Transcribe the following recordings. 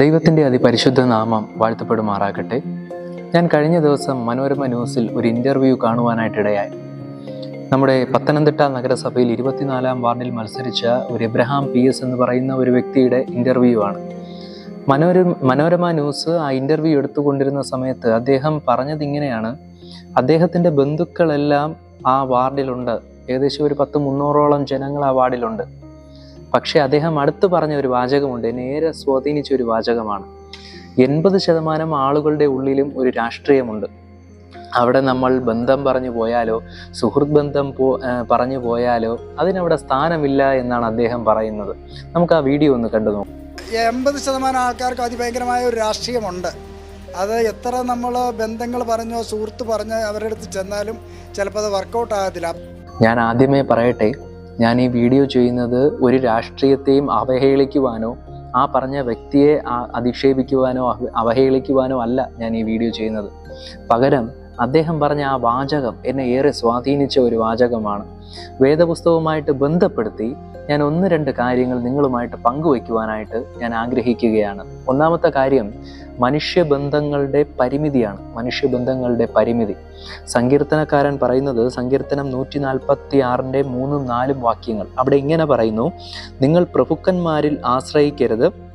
ദൈവത്തിന്റെ അതിപരിശുദ്ധ നാമം വാഴ്ത്തപ്പെടുമാറാകട്ടെ. ഞാൻ കഴിഞ്ഞ ദിവസം മനോരമ ന്യൂസിൽ ഒരു ഇന്റർവ്യൂ കാണുവാനായിട്ടിടയായി. നമ്മുടെ പത്തനംതിട്ട നഗരസഭയിൽ ഇരുപത്തിനാലാം വാർഡിൽ മത്സരിച്ച ഒരു എബ്രഹാം പി എസ് എന്ന് പറയുന്ന ഒരു വ്യക്തിയുടെ ഇന്റർവ്യൂ ആണ്. മനോരമ മനോരമ ന്യൂസ് ആ ഇന്റർവ്യൂ എടുത്തുകൊണ്ടിരുന്ന സമയത്ത് അദ്ദേഹം പറഞ്ഞത് ഇങ്ങനെയാണ് അദ്ദേഹത്തിന്റെ ബന്ധുക്കളെല്ലാം ആ വാർഡിലുണ്ട്. ഏകദേശം ഒരു പത്ത് മുന്നൂറോളം ജനങ്ങൾ ആ വാർഡിലുണ്ട്. പക്ഷേ അദ്ദേഹം അടുത്ത് പറഞ്ഞ ഒരു വാചകമുണ്ട് നേരെ സ്വാധീനിച്ച ഒരു വാചകമാണ്. എൺപത് ശതമാനം ആളുകളുടെ ഉള്ളിലും ഒരു രാഷ്ട്രീയമുണ്ട്. അവിടെ നമ്മൾ ബന്ധം പറഞ്ഞു പോയാലോ സുഹൃത്ത് ബന്ധം പോ പറഞ്ഞു പോയാലോ അതിനവിടെ സ്ഥാനമില്ല എന്നാണ് അദ്ദേഹം പറയുന്നത്. നമുക്ക് ആ വീഡിയോ ഒന്ന് കണ്ടു നോക്കാം. എൺപത് ശതമാനം ആൾക്കാർക്ക് അതിഭയങ്കരമായ ഒരു രാഷ്ട്രീയമുണ്ട്. അത് എത്ര നമ്മൾ ബന്ധങ്ങൾ പറഞ്ഞോ സുഹൃത്ത് പറഞ്ഞോ അവരുടെ അടുത്ത് ചെന്നാലും ചിലപ്പോൾ അത് വർക്കൗട്ട് ആകത്തില്ല. ഞാൻ ആദ്യമേ പറയട്ടെ ഞാൻ ഈ വീഡിയോ ചെയ്യുന്നത് ഒരു രാഷ്ട്രീയത്തെയും അവഹേളിക്കുവാനോ ആ പറഞ്ഞ വ്യക്തിയെ അധിക്ഷേപിക്കുവാനോ അവ- അവഹേളിക്കുവാനോ അല്ല ഞാൻ ഈ വീഡിയോ ചെയ്യുന്നത്. പകരം അദ്ദേഹം പറഞ്ഞ ആ വാചകം എന്നെ ഏറെ സ്വാധീനിച്ച ഒരു വാചകമാണ്. വേദപുസ്തകവുമായിട്ട് ബന്ധപ്പെടുത്തി ഞാൻ ഒന്ന് രണ്ട് കാര്യങ്ങൾ നിങ്ങളുമായിട്ട് പങ്കുവയ്ക്കുവാനായിട്ട് ഞാൻ ആഗ്രഹിക്കുകയാണ്. ഒന്നാമത്തെ കാര്യം മനുഷ്യബന്ധങ്ങളുടെ പരിമിതിയാണ്. മനുഷ്യബന്ധങ്ങളുടെ പരിമിതി. സങ്കീർത്തനക്കാരൻ പറയുന്നത് സങ്കീർത്തനം നൂറ്റി നാൽപ്പത്തി ആറിന്റെ മൂന്നും നാലും വാക്യങ്ങൾ. അവിടെ ഇങ്ങനെ പറയുന്നു നിങ്ങൾ പ്രഭുക്കന്മാരിൽ ആശ്രയിക്കരുത്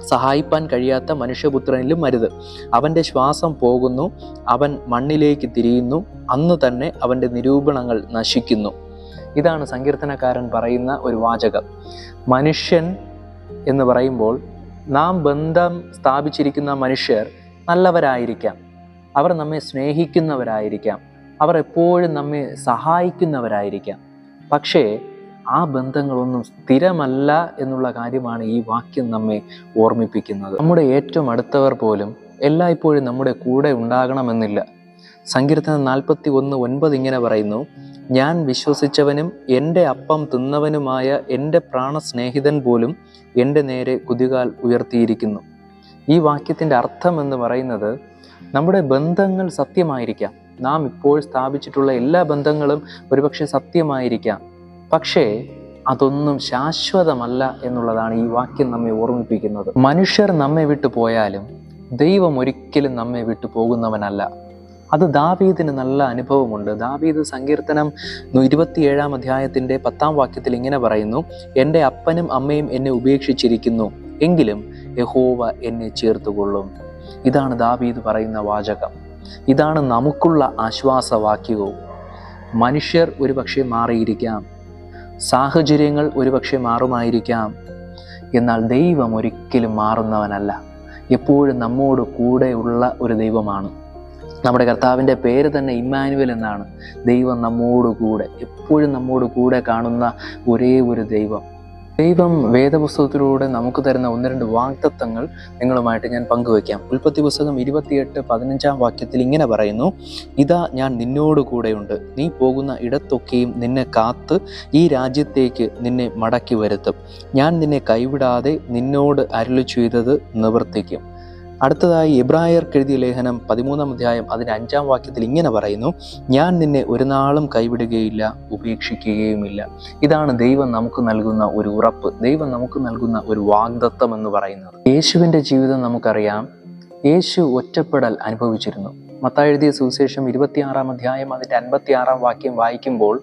സഹായിപ്പാൻ കഴിയാത്ത മനുഷ്യപുത്രനിലും മരുത് അവന്റെ ശ്വാസം പോകുന്നു അവൻ മണ്ണിലേക്ക് തിരിയുന്നു അന്ന് തന്നെ അവന്റെ നിരൂപണങ്ങൾ നശിക്കുന്നു. ഇതാണ് സങ്കീർത്തനക്കാരൻ പറയുന്ന ഒരു വാചകം. മനുഷ്യൻ എന്ന് പറയുമ്പോൾ നാം ബന്ധം സ്ഥാപിച്ചിരിക്കുന്ന മനുഷ്യർ നല്ലവരായിരിക്കാം. അവർ നമ്മെ സ്നേഹിക്കുന്നവരായിരിക്കാം. അവർ എപ്പോഴും നമ്മെ സഹായിക്കുന്നവരായിരിക്കാം. പക്ഷേ ആ ബന്ധങ്ങളൊന്നും സ്ഥിരമല്ല എന്നുള്ള കാര്യമാണ് ഈ വാക്യം നമ്മെ ഓർമ്മിപ്പിക്കുന്നത്. നമ്മുടെ ഏറ്റവും അടുത്തവർ പോലും എല്ലായ്പ്പോഴും നമ്മുടെ കൂടെ ഉണ്ടാകണമെന്നില്ല. സങ്കീർത്തനം നാൽപ്പത്തി ഒന്ന് ഒൻപത് ഇങ്ങനെ പറയുന്നു ഞാൻ വിശ്വസിച്ചവനും എന്റെ അപ്പം തിന്നവനുമായ എന്റെ പ്രാണസ്നേഹിതൻ പോലും എന്റെ നേരെ കുതികാൽ ഉയർത്തിയിരിക്കുന്നു. ഈ വാക്യത്തിന്റെ അർത്ഥം എന്ന് പറയുന്നത് നമ്മുടെ ബന്ധങ്ങൾ സത്യമായിരിക്കാം. നാം ഇപ്പോൾ സ്ഥാപിച്ചിട്ടുള്ള എല്ലാ ബന്ധങ്ങളും ഒരുപക്ഷെ സത്യമായിരിക്കാം. പക്ഷേ അതൊന്നും ശാശ്വതമല്ല എന്നുള്ളതാണ് ഈ വാക്യം നമ്മെ ഓർമ്മിപ്പിക്കുന്നത്. മനുഷ്യർ നമ്മെ വിട്ടു പോയാലും ദൈവം ഒരിക്കലും നമ്മെ വിട്ടു പോകുന്നവനല്ല. അത് ദാവീദിന് നല്ല അനുഭവമുണ്ട്. ദാവീദ് സങ്കീർത്തനം ഇരുപത്തിയേഴാം അധ്യായത്തിന്റെ പത്താം വാക്യത്തിൽ ഇങ്ങനെ പറയുന്നു എന്റെ അപ്പനും അമ്മയും എന്നെ ഉപേക്ഷിച്ചിരിക്കുന്നു എങ്കിലും യഹോവ എന്നെ ചേർത്തുകൊള്ളും. ഇതാണ് ദാവീദ് പറയുന്ന വാചകം. ഇതാണ് നമുക്കുള്ള ആശ്വാസവാക്യവും. മനുഷ്യർ ഒരുപക്ഷെ മാറിയിരിക്കാം. സാഹചര്യങ്ങൾ ഒരുപക്ഷെ മാറുമായിരിക്കാം. എന്നാൽ ദൈവം ഒരിക്കലും മാറുന്നവനല്ല. എപ്പോഴും നമ്മോട് കൂടെയുള്ള ഒരു ദൈവമാണ്. നമ്മുടെ കർത്താവിന്റെ പേര് തന്നെ ഇമ്മാനുവൽ എന്നാണ്. ദൈവം നമ്മോട് കൂടെ എപ്പോഴും നമ്മോട് കൂടെ കാണുന്ന ഒരേ ഒരു ദൈവം. ദൈവം വേദപുസ്തകത്തിലൂടെ നമുക്ക് തരുന്ന ഒന്ന് രണ്ട് വാഗ്ദത്തങ്ങൾ നിങ്ങളുമായിട്ട് ഞാൻ പങ്കുവയ്ക്കാം. ഉൽപ്പത്തി പുസ്തകം ഇരുപത്തിയെട്ട് പതിനഞ്ചാം വാക്യത്തിൽ ഇങ്ങനെ പറയുന്നു ഇതാ ഞാൻ നിന്നോട് കൂടെയുണ്ട്. നീ പോകുന്ന ഇടത്തൊക്കെയും നിന്നെ കാത്ത് ഈ രാജ്യത്തേക്ക് നിന്നെ മടക്കി വരുത്തും. ഞാൻ നിന്നെ കൈവിടാതെ നിന്നോട് അരുളി ചെയ്തത് നിവർത്തിക്കും. അടുത്തതായി ഇബ്രായർ എഴുതിയ ലേഖനം പതിമൂന്നാം അധ്യായം അതിന്റെ അഞ്ചാം വാക്യത്തിൽ ഇങ്ങനെ പറയുന്നു ഞാൻ നിന്നെ ഒരു നാളും കൈവിടുകയില്ല ഉപേക്ഷിക്കുകയുമില്ല. ഇതാണ് ദൈവം നമുക്ക് നൽകുന്ന ഒരു ഉറപ്പ് ദൈവം നമുക്ക് നൽകുന്ന ഒരു വാഗ്ദത്തം എന്ന് പറയുന്നത്. യേശുവിന്റെ ജീവിതം നമുക്കറിയാം യേശു ഒറ്റപ്പെടൽ അനുഭവിച്ചിരുന്നു. മത്തായി എഴുതിയ സുവിശേഷം ഇരുപത്തിയാറാം അധ്യായം അതിന്റെ അൻപത്തിയാറാം വാക്യം വായിക്കുമ്പോൾ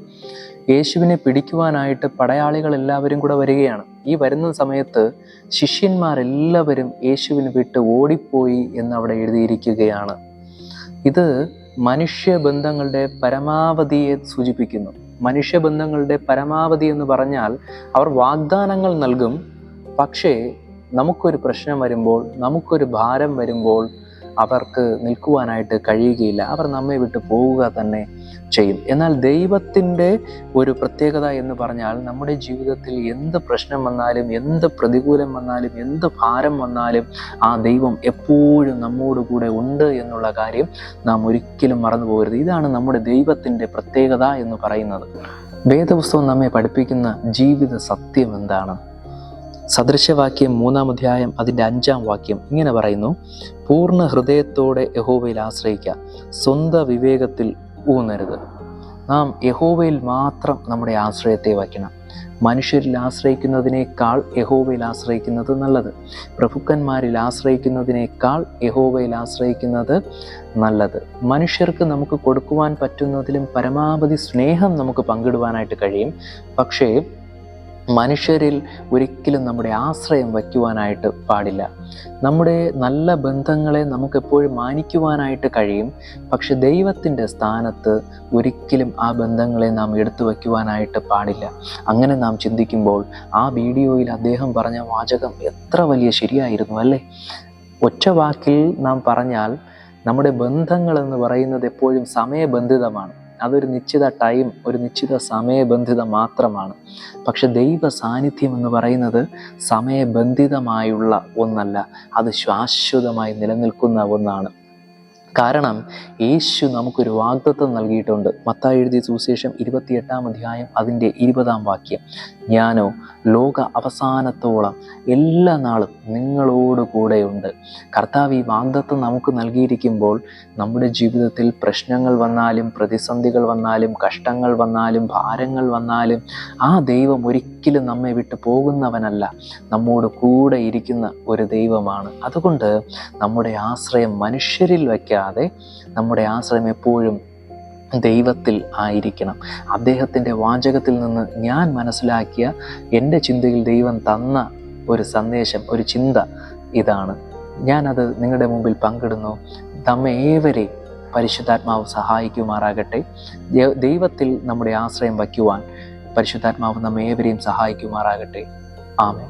യേശുവിനെ പിടിക്കുവാനായിട്ട് പടയാളികൾ എല്ലാവരും കൂടെ വരികയാണ്. ഈ വരുന്ന സമയത്ത് ശിഷ്യന്മാരെല്ലാവരും യേശുവിന് വിട്ട് ഓടിപ്പോയി എന്ന് അവിടെ എഴുതിയിരിക്കുകയാണ്. ഇത് മനുഷ്യബന്ധങ്ങളുടെ പരമാവധിയെ സൂചിപ്പിക്കുന്നു. മനുഷ്യബന്ധങ്ങളുടെ പരമാവധി എന്ന് പറഞ്ഞാൽ അവർ വാഗ്ദാനങ്ങൾ നൽകും. പക്ഷേ നമുക്കൊരു പ്രശ്നം വരുമ്പോൾ നമുക്കൊരു ഭാരം വരുമ്പോൾ അവർക്ക് നിൽക്കുവാനായിട്ട് കഴിയുകയില്ല. അവർ നമ്മെ വിട്ട് പോവുക തന്നെ ചെയ്യും. എന്നാൽ ദൈവത്തിന്റെ ഒരു പ്രത്യേകത എന്ന് പറഞ്ഞാൽ നമ്മുടെ ജീവിതത്തിൽ എന്ത് പ്രശ്നം വന്നാലും എന്ത് പ്രതികൂലം വന്നാലും എന്ത് ഭാരം വന്നാലും ആ ദൈവം എപ്പോഴും നമ്മോടുകൂടെ ഉണ്ട് എന്നുള്ള കാര്യം നാം ഒരിക്കലും മറന്നു പോകരുത്. ഇതാണ് നമ്മുടെ ദൈവത്തിന്റെ പ്രത്യേകത എന്ന് പറയുന്നത്. വേദപുസ്തകം നമ്മെ പഠിപ്പിക്കുന്ന ജീവിത സത്യം എന്താണ്? സദൃശവാക്യം മൂന്നാം അധ്യായം അതിന്റെ അഞ്ചാം വാക്യം ഇങ്ങനെ പറയുന്നു പൂർണ ഹൃദയത്തോടെ യഹോവയിൽ ആശ്രയിക്കുക സ്വന്തം വിവേകത്തിൽ ഊന്നരുത്. നാം യഹോവയിൽ മാത്രം നമ്മുടെ ആശ്രയത്തെ വയ്ക്കണം. മനുഷ്യരിൽ ആശ്രയിക്കുന്നതിനേക്കാൾ യഹോവയിൽ ആശ്രയിക്കുന്നത് നല്ലത്. പ്രഭുക്കന്മാരിൽ ആശ്രയിക്കുന്നതിനേക്കാൾ യഹോവയിൽ ആശ്രയിക്കുന്നത് നല്ലത്. മനുഷ്യർക്ക് നമുക്ക് കൊടുക്കുവാൻ പറ്റുന്നതിലും പരമാവധി സ്നേഹം നമുക്ക് പങ്കിടുവാനായിട്ട് കഴിയും. പക്ഷേ മനുഷ്യരിൽ ഒരിക്കലും നമ്മുടെ ആശ്രയം വയ്ക്കുവാനായിട്ട് പാടില്ല. നമ്മുടെ നല്ല ബന്ധങ്ങളെ നമുക്കെപ്പോഴും മാനിക്കുവാനായിട്ട് കഴിയും. പക്ഷെ ദൈവത്തിന്റെ സ്ഥാനത്ത് ഒരിക്കലും ആ ബന്ധങ്ങളെ നാം എടുത്തു വയ്ക്കുവാനായിട്ട് പാടില്ല. അങ്ങനെ നാം ചിന്തിക്കുമ്പോൾ ആ വീഡിയോയിൽ അദ്ദേഹം പറഞ്ഞ വാചകം എത്ര വലിയ ശരിയായിരുന്നു അല്ലേ? ഒറ്റ വാക്കിൽ നാം പറഞ്ഞാൽ നമ്മുടെ ബന്ധങ്ങൾ എന്ന് പറയുന്നത് എപ്പോഴും സമയബന്ധിതമാണ്. അതൊരു നിശ്ചിത ടൈം ഒരു നിശ്ചിത സമയബന്ധിത മാത്രമാണ്. പക്ഷെ ദൈവ സാന്നിധ്യം എന്ന് പറയുന്നത് സമയബന്ധിതമായുള്ള ഒന്നല്ല. അത് ശാശ്വതമായി നിലനിൽക്കുന്ന ഒന്നാണ്. കാരണം യേശു നമുക്കൊരു വാഗ്ദത്വം നൽകിയിട്ടുണ്ട്. മത്തായി എഴുതിയ സുവിശേഷം ഇരുപത്തിയെട്ടാം അധ്യായം അതിന്റെ ഇരുപതാം വാക്യം. ഞാനോ ലോക അവസാനത്തോളം എല്ലാ നാളും നിങ്ങളോട് കൂടെയുണ്ട്. കർത്താവ് ഈ വാഗ്ദത്വം നമുക്ക് നൽകിയിരിക്കുമ്പോൾ നമ്മുടെ ജീവിതത്തിൽ പ്രശ്നങ്ങൾ വന്നാലും പ്രതിസന്ധികൾ വന്നാലും കഷ്ടങ്ങൾ വന്നാലും ഭാരങ്ങൾ വന്നാലും ആ ദൈവം ഒരിക്കലും നമ്മെ വിട്ടു പോകുന്നവനല്ല. നമ്മോട് കൂടെ ഇരിക്കുന്ന ഒരു ദൈവമാണ്. അതുകൊണ്ട് നമ്മുടെ ആശ്രയം മനുഷ്യരിൽ വയ്ക്കാതെ നമ്മുടെ ആശ്രയം എപ്പോഴും ദൈവത്തിൽ ആയിരിക്കണം. അദ്ദേഹത്തിന്റെ വാചകത്തിൽ നിന്ന് ഞാൻ മനസ്സിലാക്കിയ എന്റെ ചിന്തയിൽ ദൈവം തന്ന ഒരു സന്ദേശം ഒരു ചിന്ത ഇതാണ്. ഞാനത് നിങ്ങളുടെ മുമ്പിൽ പങ്കിടുന്നു. നമ്മെ ഏവരെയും പരിശുദ്ധാത്മാവ് സഹായിക്കുമാറാകട്ടെ. ദൈവത്തിൽ നമ്മുടെ ആശ്രയം വയ്ക്കുവാൻ പരിശുദ്ധാത്മാവ് നമ്മെ ഏവരെയും സഹായിക്കുമാറാകട്ടെ. ആമേ